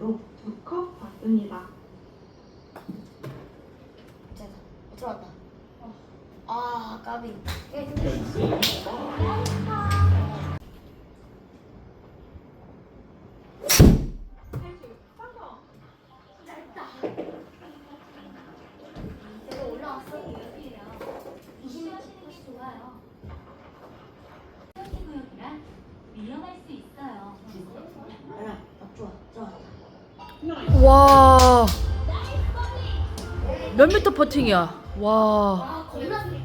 우측으로 두 컵 받습니다. 됐다. 들어왔다. 아, 까비. 제가 올라왔어. 20m 좋아요. 구역이라 위험할 수 있어요. 알아, 딱 좋아. 들어왔다. 와. 몇 미터 퍼팅이야? 와. 아, 겁나 세.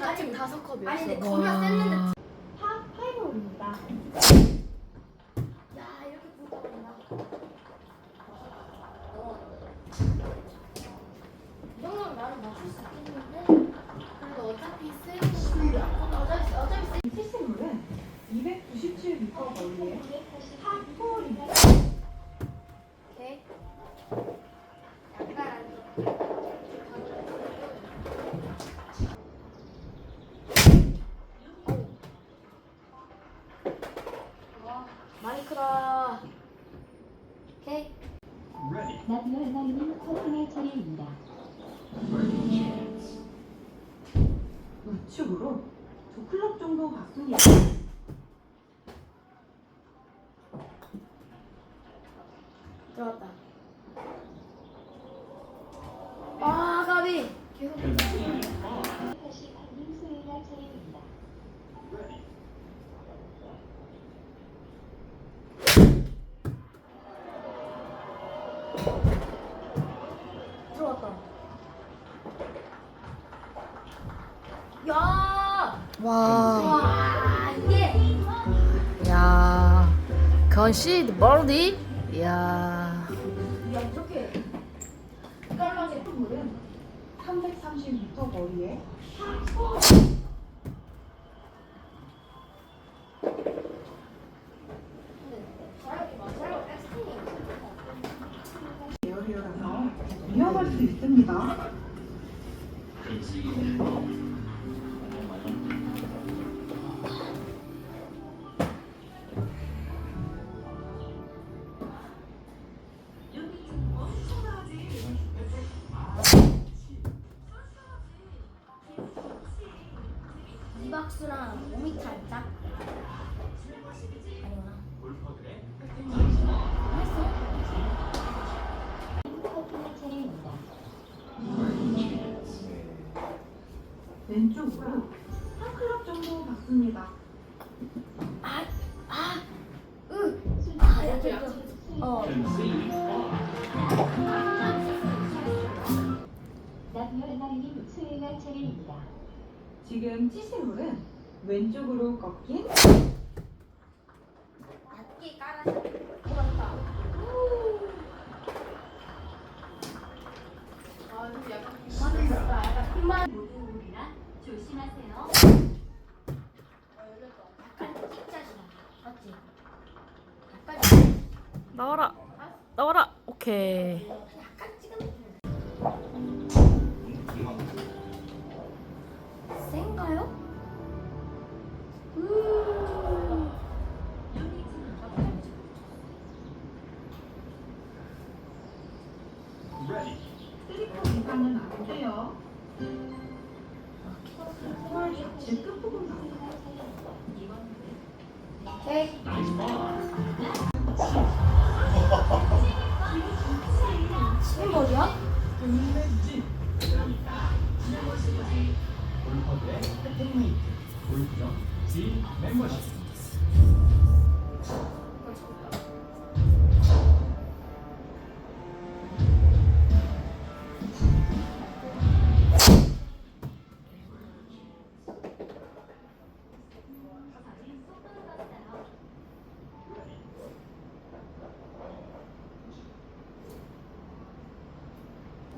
4층 다섯 컵이었어. 아니, 근데 겁나 셌는데. 와. 파 파이볼입니다. 야, 이렇게 불어버린다. 이 정도면 나는 맞출 수 있겠는데? 그래도 어차피 세고 어차피 어차피 세. 티스물은 297m 거리에 파4입니다 오케이. 약간 와, 많이 크다. 오케이. 나비와 나이는 커팅할 차례입니다. 우측으로 두 클럽 정도 받습니다. 들어왔다. 아, 가비. 계속. 야! 와. 와, 이게 야. 건시드 버디. 야. 야, 이렇게 깔라게 티스물은 330m 거리에 에어리어라서 위험할 수 있습니다. 박스랑 5m 할까? 아니구나. 왼쪽으로 한 클럽 정도 받습니다. 아, 아, 으, 아, 이렇게 어. 나비와 나이는 수행할 차례입니다. 지금 치실물은 왼쪽으로 꺾인 낮게 깔아서. 아, 약간. 약간 조심하세요. 약간 찍자시다. 맞지? 약간 나와라. 나와라. 오케이.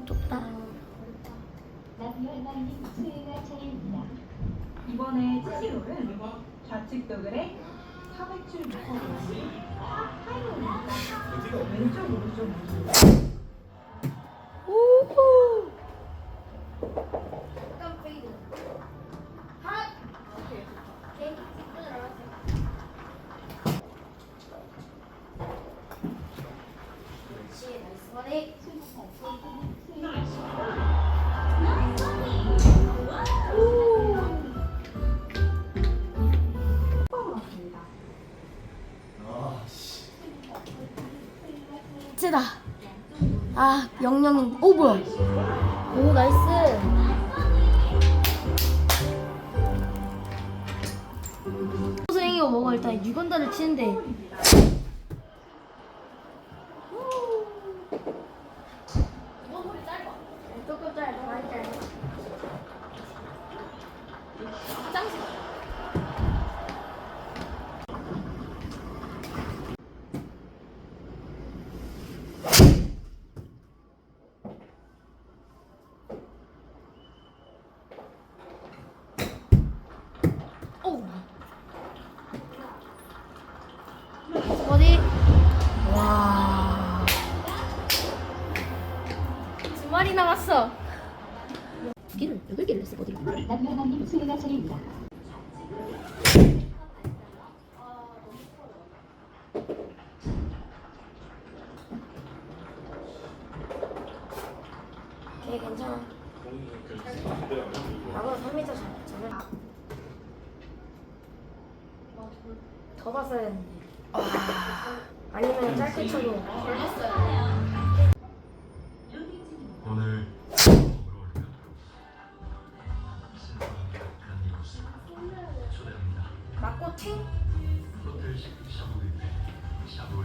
좁다. 나비와 나이는 수행할 차례입니다. 이번에 치실홀은 좌측 도글에 407m 거리 하이로입니다. 왼쪽으로 좀 세다. 아, 영영이. 오, 뭐야. 오, 나이스. 선생이가 먹어 일단 6원단을 치는데 조금 짧아 많이 짧아 화장실 오 어디 와. 두 마리 남았어. 길을 여길 길을 했어 어디를 남편님 수혜가 차례입니다. 걔 괜찮아. 나보다 3m 잘 잡을 더 봤어야 했는데. 아니면 짧게 쳐도. 오늘 초대합니다. 맞고 팅. 호텔식 샤브인데 샤브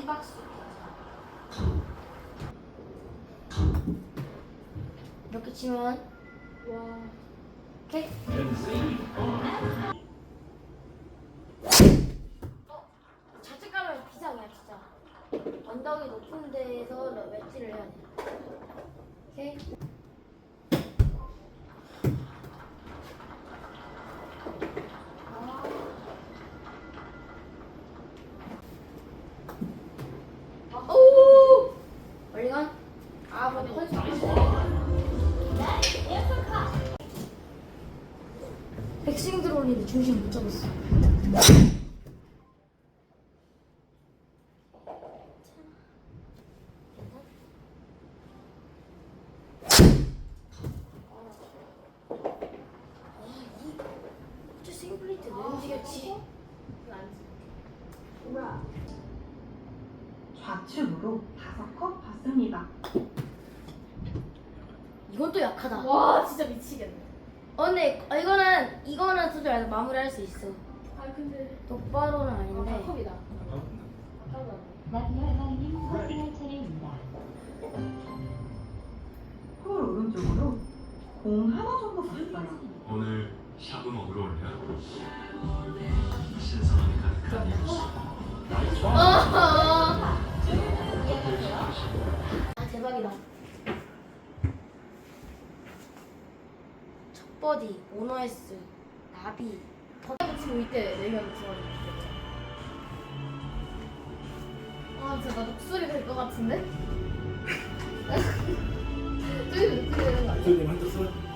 이 박스 이렇게 치면? 와. 오케이. 어, 자책감은 비상이야 진짜 언덕이 높은 데서 웨지를 해야 돼 오케이 오! 멀리 간? 아, 뭐, 펄스 백스윙 들어올리는데 중심 못 잡았어. 아, 이, 어째 스윙 플레이트 왜 움직였지? 좌측으로 다섯 컵 받습니다. 이건 또 약하다. 와 진짜 미치겠네. 어, 근데 어, 이거는 이거는 안에서 마무리할 수 있어. 아 근데 똑바로는 아 아닌데. 컵이다. 잠깐만. 남편님 수혜가 차례입니다. 홀 오른쪽으로 공 하나 정도 봤어요. 오늘 샤브 먹으러 올래 첫 버디 오너에스 나비 더 치고 이때 네명 들어가지고. 아 진짜 나 목소리 될 것 같은데? 저기 목소리 되는 거 아니야? 대표님 한테 써?